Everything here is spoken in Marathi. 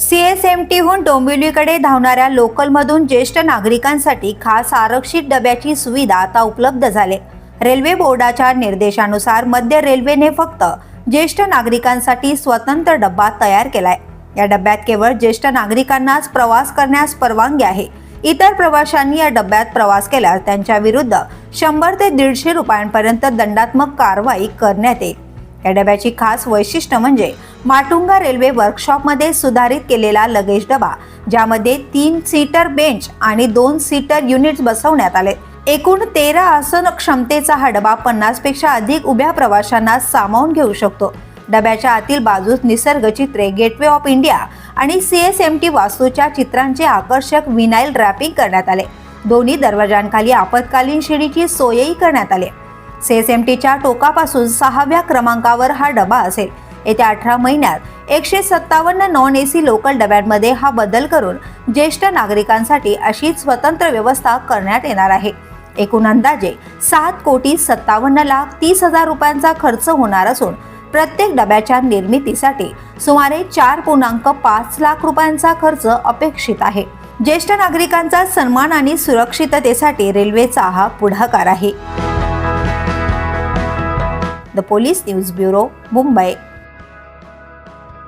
सीएसएमटीहून डोंबिवलीकडे धावणाऱ्या लोकलमधून ज्येष्ठ नागरिकांसाठी खास आरक्षित डब्याची सुविधा आता उपलब्ध झाली. रेल्वे बोर्डाच्या निर्देशानुसार मध्य रेल्वेने फक्त ज्येष्ठ नागरिकांसाठी स्वतंत्र डब्बा तयार केलाय. या डब्यात केवळ ज्येष्ठ नागरिकांनाच प्रवास करण्यास परवानगी आहे. इतर प्रवाशांनी या डब्यात प्रवास केल्यास त्यांच्या विरुद्ध शंभर ते दीडशे रुपयांपर्यंत दंडात्मक कारवाई करण्यात येईल. या डब्याची खास वैशिष्ट्य म्हणजे माटुंगा रेल्वे वर्कशॉपमध्ये सुधारित केलेला लगेज डबा ज्यामध्ये तीन सीटर बेंच आणि दोन सीटर युनिट्स बसवण्यात आले. एकूण तेरा आसन क्षमतेचा हा डबा पन्नासपेक्षा अधिक उभ्या प्रवाशांना सामावून घेऊ शकतो. डब्याच्या आतील बाजूस निसर्ग चित्रे गेटवे ऑफ इंडिया आणि सी एस एम टी वास्तूच्या चित्रांचे आकर्षक विनाईल रॅपिंग करण्यात आले. दोन्ही दरवाजांखाली आपत्कालीन शिडीची सोयही करण्यात आली. टीच्या टोकापासून सहाव्या क्रमांकावर हा डबा असेल. येत्या अठरा महिन्यात एकशे सत्तावन्न नॉन ए सी लोकल डब्यांमध्ये हा बदल करून ज्येष्ठ नागरिकांसाठी अशी स्वतंत्र व्यवस्था करण्यात येणार आहे. एकूण अंदाजे सात कोटी सत्तावन्न लाख तीस हजार रुपयांचा खर्च होणार असून प्रत्येक डब्याच्या निर्मितीसाठी सुमारे चार पूर्णांक पाच लाख रुपयांचा खर्च अपेक्षित आहे. ज्येष्ठ नागरिकांचा सन्मान आणि सुरक्षिततेसाठी रेल्वेचा हा पुढाकार आहे. The police news bureau Mumbai.